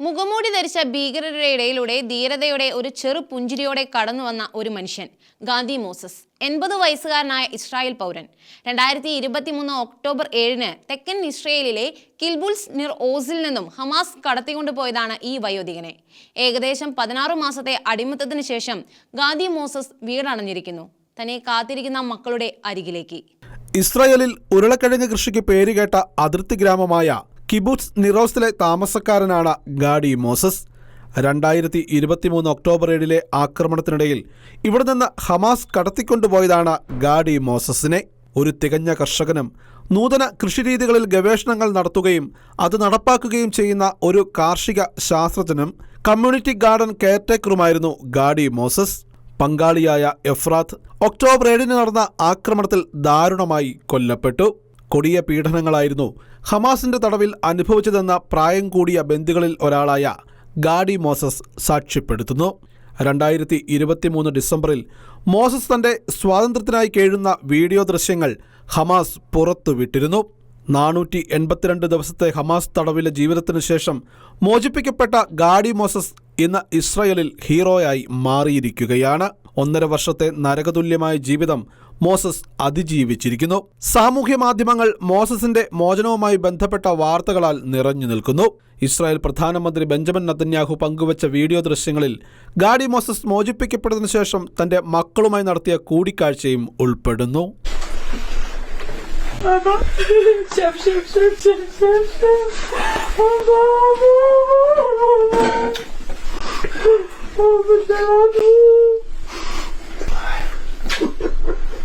മുഖമൂടി ധരിച്ച ഭീകരരുടെ ഇടയിലൂടെ ധീരതയുടെ ഒരു ചെറു പുഞ്ചിരിയോടെ കടന്നു വന്ന ഒരു മനുഷ്യൻ ഗാന്ധി മോസസ്. എൺപത് വയസ്സുകാരനായ ഇസ്രായേൽ പൗരൻ. രണ്ടായിരത്തി ഇരുപത്തി മൂന്ന് ഒക്ടോബർ ഏഴിന് തെക്കൻ ഇസ്രയേലിലെ കിൽബുൽസ് നിർ ഓസിൽ നിന്നും ഹമാസ് കടത്തിക്കൊണ്ടുപോയതാണ് ഈ വയോധികനെ. ഏകദേശം പതിനാറ് മാസത്തെ അടിമത്തത്തിന് ശേഷം ഗാന്ധി മോസസ് വീടണഞ്ഞിരിക്കുന്നു. തന്നെ കാത്തിരിക്കുന്ന മക്കളുടെ അരികിലേക്ക്. ഇസ്രായേലിൽ ഉരുളക്കിഴങ്ങ് കൃഷിക്ക് പേരുകേട്ട അതിർത്തി ഗ്രാമമായ കിബുട്സ് നിറോസിലെ താമസക്കാരനാണ് ഗാഡി മോസസ്. രണ്ടായിരത്തി ഇരുപത്തിമൂന്ന് ഒക്ടോബർ ഏഴിലെ ആക്രമണത്തിനിടയിൽ ഇവിടെ നിന്ന് ഹമാസ് കടത്തിക്കൊണ്ടുപോയതാണ് ഗാഡി മോസസിനെ. ഒരു തികഞ്ഞ കർഷകനും നൂതന കൃഷിരീതികളിൽ ഗവേഷണങ്ങൾ നടത്തുകയും അത് നടപ്പാക്കുകയും ചെയ്യുന്ന ഒരു കാർഷിക ശാസ്ത്രജ്ഞനും കമ്മ്യൂണിറ്റി ഗാർഡൻ കെയർടേക്കറുമായിരുന്നു ഗാഡി മോസസ്. പങ്കാളിയായ എഫ്രാത്ത് ഒക്ടോബർ ഏഴിന് നടന്ന ആക്രമണത്തിൽ ദാരുണമായി കൊല്ലപ്പെട്ടു. കൊടിയ പീഡനങ്ങളായിരുന്നു. ഹമാസിന്റെ തടവിൽ അനുഭവിച്ചതെന്ന പ്രായം കൂടിയ ബന്ധുക്കളിൽ ഒരാളായ ഗാഡി മോസസ് സാക്ഷ്യപ്പെടുത്തുന്നു. രണ്ടായിരത്തി ഇരുപത്തിമൂന്ന് ഡിസംബറിൽ മോസസ് തന്റെ സ്വാതന്ത്ര്യത്തിനായി കേഴുന്ന വീഡിയോ ദൃശ്യങ്ങൾ ഹമാസ് പുറത്തുവിട്ടിരുന്നു. നാനൂറ്റി എൺപത്തിരണ്ട് ദിവസത്തെ ഹമാസ് തടവിലെ ജീവിതത്തിനു ശേഷം മോചിപ്പിക്കപ്പെട്ട ഗാഡി മോസസ് ഇന്ന് ഇസ്രയേലിൽ ഹീറോയായി മാറിയിരിക്കുകയാണ്. ഒന്നര വർഷത്തെ നരകതുല്യമായ ജീവിതം മോസസ് അതിജീവിച്ചിരിക്കുന്നു. സാമൂഹ്യ മാധ്യമങ്ങൾ മോസസിന്റെ മോചനവുമായി ബന്ധപ്പെട്ട വാർത്തകളാൽ നിറഞ്ഞു നിൽക്കുന്നു. ഇസ്രായേൽ പ്രധാനമന്ത്രി ബെഞ്ചമിൻ നത്തന്യാഹു പങ്കുവച്ച വീഡിയോ ദൃശ്യങ്ങളിൽ ഗാഡി മോസസ് മോചിപ്പിക്കപ്പെട്ടതിനു ശേഷം തന്റെ മക്കളുമായി നടത്തിയ കൂടിക്കാഴ്ചയും ഉൾപ്പെടുന്നു. Şef